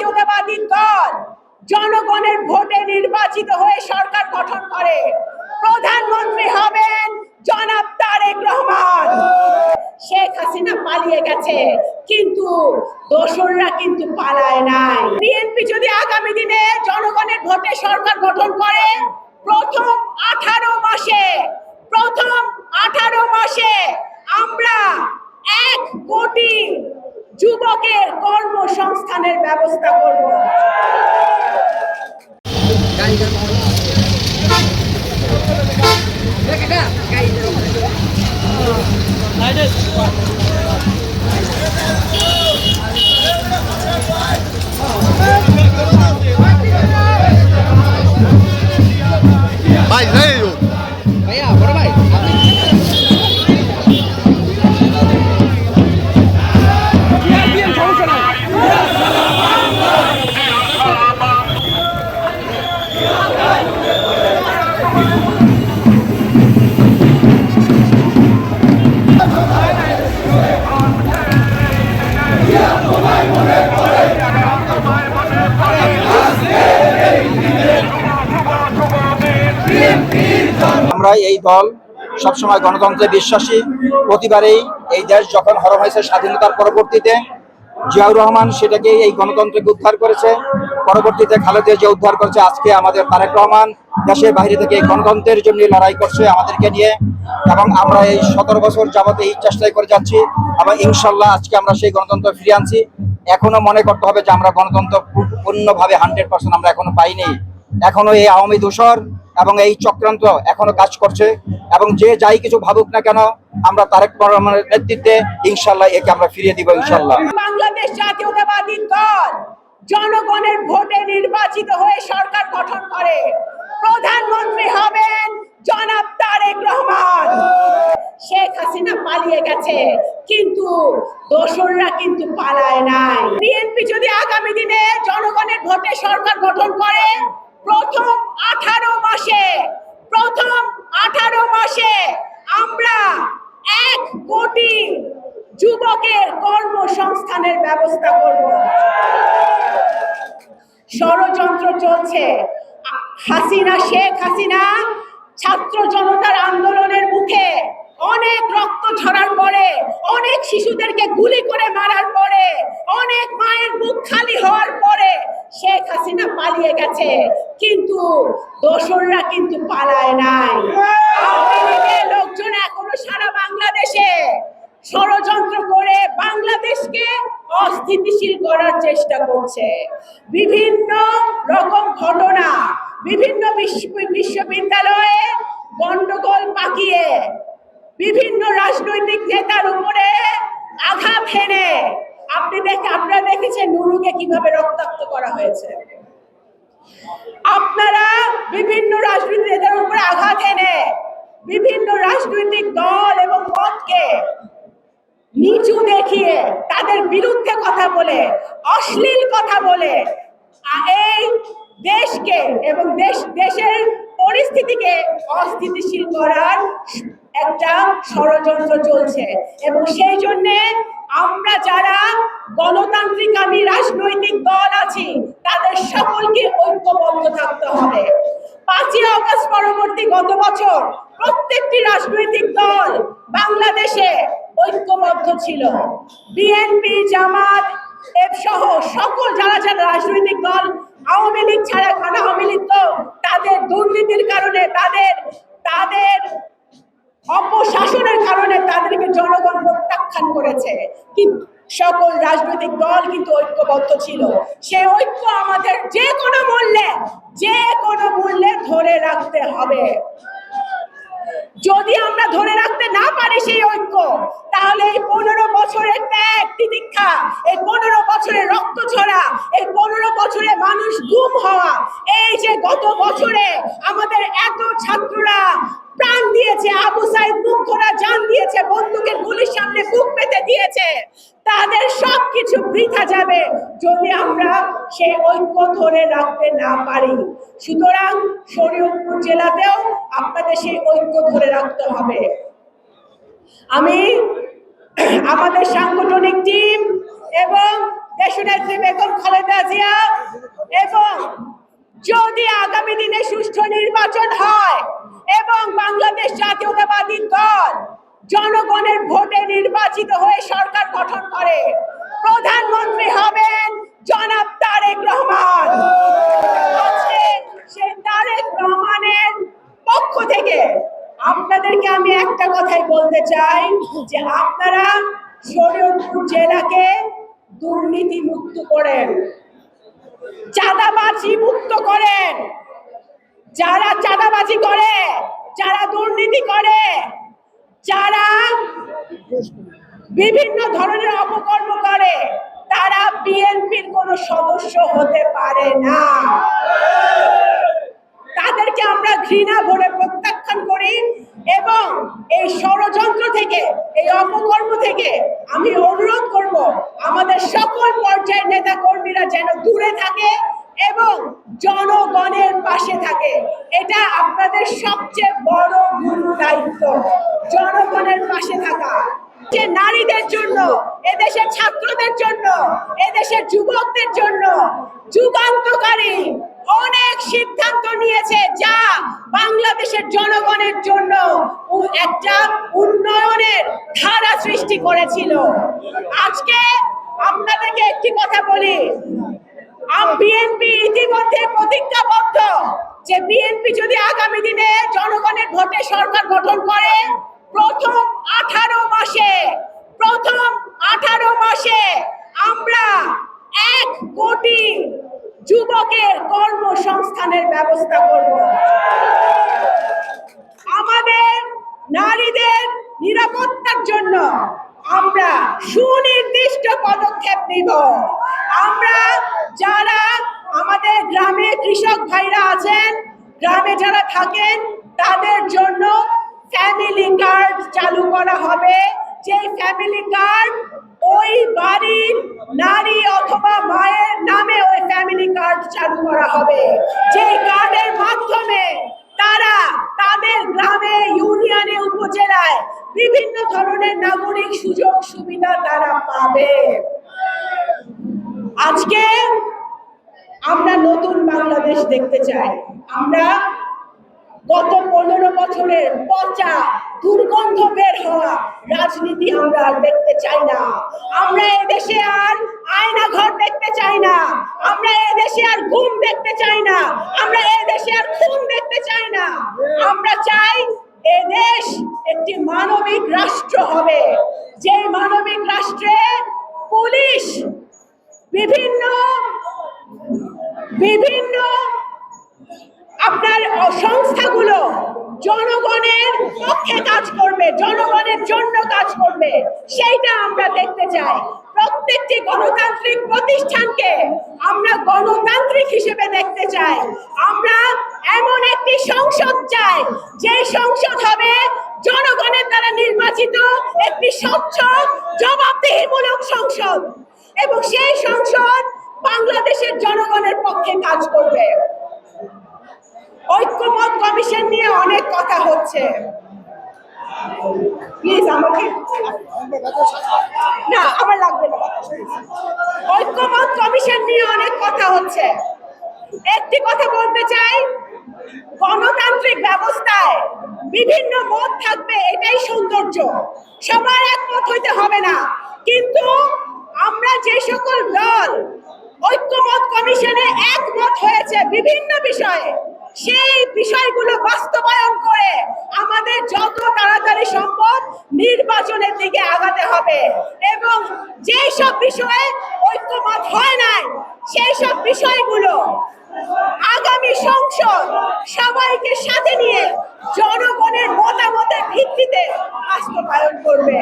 জাতীয়তাবাদী দল জনগণের ভোটে নির্বাচিত হয়ে সরকার গঠন করে। প্রধানমন্ত্রী হবেন জনাব তারেক রহমান। শেখ হাসিনা পালিয়ে গেছে, কিন্তু দোসররা কিন্তু পালায় নাই। বিএনপি যদি আগামী দিনে জনগণের ভোটে সরকার গঠন করে, প্রথম আঠারো মাসে, প্রথম আঠারো মাসে আমরা এক কোটি যুবকের কর্মসংস্থানের ব্যবস্থা করব। ভাই আমরা এই দল সবসময় গণতন্ত্রে বিশ্বাসী। প্রতিবারেই এই দেশ যখন হরম হয়েছে স্বাধীনতার পরবর্তীতে, জিয়াউর রহমান সেটাকে এই গণতন্ত্রকে উদ্ধার করেছে। পরবর্তীতে খালেদা যে উদ্ধার করেছে আজকে আমাদের তারেক রহমান। দেশের বাইরে থেকে গণতন্ত্রের জন্য লড়াই করছে আমাদেরকে নিয়ে। এবং আমরা এই সতেরো বছর যাবত এই চেষ্টাই করে যাচ্ছি। এবং ইনশাল্লাহ আজকে আমরা সেই গণতন্ত্র ফিরে আনছি। এখনও মনে করতে হবে যে আমরা গণতন্ত্র পূর্ণভাবে হান্ড্রেড পার্সেন্ট আমরা এখনও পাইনি। এখনও এই আওয়ামী দোষর এবং এই চক্রান্ত এখনও কাজ করছে এবং যে যাই কিছু ভাবুক না কেন, আমরা তারেক রহমানের নেতৃত্বে ইনশাল্লাহ একে আমরা ফিরিয়ে দিব ইনশাল্লাহ। বাংলাদেশ জাতীয়তাবাদী দল জনগণের ভোটে নির্বাচিত হয়ে সরকার গঠন করে। প্রধানমন্ত্রী হবেন জনাব তারেক রহমান। শেখ হাসিনা পালিয়ে গেছে, কিন্তু দোসররা কিন্তু পালায় নাই। বিএনপি যদি আগামী দিনে জনগণের ভোটে সরকার গঠন করে, প্রথম আঠারো মাসে, প্রথম আঠারো মাসে আমরা এক কোটি যুবকের কর্মসংস্থানের ব্যবস্থা করব। ষড়যন্ত্র চলছে। হাসিনা, শেখ হাসিনা ছাত্র জনতার আন্দোলনের মুখে অনেক রক্ত ঝরার পরে অনেক শিশুদেরকে গুলি করে মারার পরে অনেক মায়ের বুক খালি হওয়ার পরে শেখ হাসিনা পালিয়ে গেছে কিন্তু দোসররা কিন্তু পালায় নাই আওয়ামী লীগের লোকজন এখনও সারা বাংলাদেশে ষড়যন্ত্র করে বাংলাদেশকে অস্থিতিশীল করার চেষ্টা করছে। বিভিন্ন রকম ঘটনা, বিভিন্ন বিশ্ববিদ্যালয়ে গন্ডগোল পাকিয়ে বিভিন্ন রাজনৈতিক নেতার উপরে আঘাত হেনে। আপনি দেখে, আপনারা দেখেছেন নুরুকে কীভাবে রক্তাক্ত করা হয়েছে। আপনারা বিভিন্ন রাজনৈতিক নেতার উপরে আঘাত এনে বিভিন্ন রাজনৈতিক দল এবং মতকে নিচু দেখিয়ে তাদের বিরুদ্ধে কথা বলে, অশ্লীল কথা বলে। এই দেশকে এবং দেশ, দেশের পরিস্থিতিকে অস্থিতিশীল করার একটা ষড়যন্ত্র চলছে। এবং সেই জন্যে আমরা যারা গণতান্ত্রিক আমি রাজনৈতিক দল আছি, তাদের সকলকে ঐক্যবদ্ধ থাকতে হবে। পাঁচই অগস্ট পরবর্তী গত বছর প্রত্যেকটি রাজনৈতিক দল বাংলাদেশে ঐক্যবদ্ধ ছিল। বিএনপি জামাত সহ সকল যারা যারা রাজনৈতিক দল, আওয়ামী লীগ ছাড়া এখন আওয়ামী লীগ তো তাদের দুর্নীতির কারণে, তাদের তাদের অপশাসনের কারণে তাদেরকে জনগণ প্রত্যাখ্যান করেছে। কিন্তু সকল রাজনৈতিক দল কিন্তু ঐক্যবদ্ধ ছিল। সে ঐক্য আমাদের যে কোনো মূল্যে, যে কোনো মূল্যে ধরে রাখতে হবে। যদি আমরা ধরে রাখতে না পারি সেই ঐক্য তাহলে এই পনেরো বছরের ত্যাগ, তিতিক্ষা, এই পনেরো বছরের রক্ত ঝরা এই পনেরো বছরে মানুষ গুম হওয়া, এই যে গত বছরে আমাদের এত ছাত্ররা প্রাণ দিয়েছে, আবু সাইদ মুগ্ধরা জান দিয়েছে, বন্দুকের গুলির সামনে বুক পেতে দিয়েছে, তাদের সব কিছু বৃথা যাবে যদি আমরা সেই ঐক্য ধরে রাখতে না পারি। সুতরাং শরীয়তপুর জেলাতেও আপনাদের সেই ঐক্য ধরে রাখতে হবে। আমি আমাদের সাংগঠনিক টিম এবং দেশনেত্রী বেগম খালেদা জিয়া এবং যদি আগামী দিনে সুষ্ঠু নির্বাচন হয় এবং বাংলাদেশ জাতীয়তাবাদী দল জনগণের ভোটে নির্বাচিত হয়ে সরকার গঠন করে, প্রধানমন্ত্রী হবেন জনাব তারেক রহমান আজকে সেই তারেক রহমানের পক্ষ থেকে আপনাদেরকে আমি একটা কথাই বলতে চাই যে আপনারা শরীয়তপুর জেলাকে দুর্নীতি মুক্ত করেন, চাঁদাবাজি মুক্ত করেন। যারা চাঁদাবাজি করে, যারা দুর্নীতি করে, যারা বিভিন্ন ধরনের অপকর্ম করে, তারা বিএনপির কোনো সদস্য হতে পারে না। তাদেরকে আমরা ঘৃণা ভরে প্রত্যাখ্যান করি। এবং এই ষড়যন্ত্র থেকে, এই অপকর্ম থেকে আমি অনুরোধ করব, আমাদের সকল পর্যায়ের নেতা কর্মীরা যেন দূরে থাকে এবং জনগণের পাশে থাকে। এটা আপনাদের সবচেয়ে বড় গুরু দায়িত্ব, জনগণের পাশে থাকা। যে নারীদের জন্য, এদেশের ছাত্রদের জন্য, এদেশের যুবকদের জন্য যুগান্তকারী অনেক সিদ্ধান্ত নিয়েছে যা বাংলাদেশের জনগণের জন্য একটা উন্নয়নের ধারা সৃষ্টি করেছিল। আজকে আপনাদেরকে একটি কথা বলি। বিএনপি ইতিমধ্যে প্রতিজ্ঞাবদ্ধ যে বিএনপি যদি আগামী দিনে জনগণের ভোটে সরকার গঠন করে, প্রথম আঠারো মাসে, প্রথম আঠারো মাসে আমরা এক কোটি যুবকের কর্মসংস্থানের ব্যবস্থা করব। আমাদের নারীদের নিরাপত্তার জন্য আমরা সুনির্দিষ্ট পদক্ষেপ নিব। আমরা যারা আমাদের গ্রামে কৃষক ভাইরা আছেন, গ্রামে যারা থাকেন, তাদের জন্য ফ্যামিলি কার্ড চালু করা হবে। যেই ফ্যামিলি কার্ড ওই বাড়ির নারী অথবা মায়ের নামে ওই ফ্যামিলি কার্ড চালু করা হবে। যেই কার্ডের মাধ্যমে তারা তাদের গ্রামে, ইউনিয়নে, উপজেলায় বিভিন্ন ধরনের নাগরিক সুযোগ সুবিধা তারা পাবে। আজকে আমরা নতুন বাংলাদেশ দেখতে চাই। আমরা গত পনেরো বছরের পচা দুর্গন্ধ বের হওয়া রাজনীতি আমরা আর দেখতে চাই না। আমরা এদেশে আর আয়না ঘর দেখতে চাই না। আমরা এদেশে আর ঘুম দেখতে চাই না। আমরা এদেশে আর খুন দেখতে চাই না। আমরা চাই এদেশ একটি মানবিক রাষ্ট্র হবে। যে মানবিক রাষ্ট্রে পুলিশ বিভিন্ন বিভিন্ন আপনার সংস্থাগুলো জনগণের পক্ষে কাজ করবে, জনগণের জন্য কাজ করবে। সেইটা আমরা দেখতে চাই। প্রত্যেকটি গণতান্ত্রিক প্রতিষ্ঠানকে আমরা গণতান্ত্রিক হিসেবে দেখতে চাই। আমরা এমন একটি সংসদ চাই, যে সংসদ হবে জনগণের দ্বারা নির্বাচিত একটি স্বচ্ছ, জবাবদিহিমূলক সংসদ। এবং সেই সংসদ বাংলাদেশের জনগণের পক্ষে কাজ করবে। ঐক্যমত কমিশন নিয়ে অনেক কথা হচ্ছে। প্লিজ আমাকে না, আমার লাগবে না। ঐক্যমত কমিশন নিয়ে অনেক কথা হচ্ছে। একটি কথা বলতে চাই, গণতান্ত্রিক ব্যবস্থায় বিভিন্ন মত থাকবে, এটাই সৌন্দর্য। সবার একমত হইতে হবে না। কিন্তু আমরা যে সকল দল ঐক্যমত কমিশনে একমত হয়েছে বিভিন্ন বিষয়ে সেই বিষয়গুলো বাস্তবায়ন করে আমাদের যত তাড়াতাড়ি সম্ভব নির্বাচনের দিকে আগাতে হবে। এবং যেই সব বিষয়ে ঐক্যমত হয় নাই, সেই সব বিষয়গুলো আগামী সংসদ সবাইকে সাথে নিয়ে জনগণের মতামতের ভিত্তিতে বাস্তবায়ন করবে।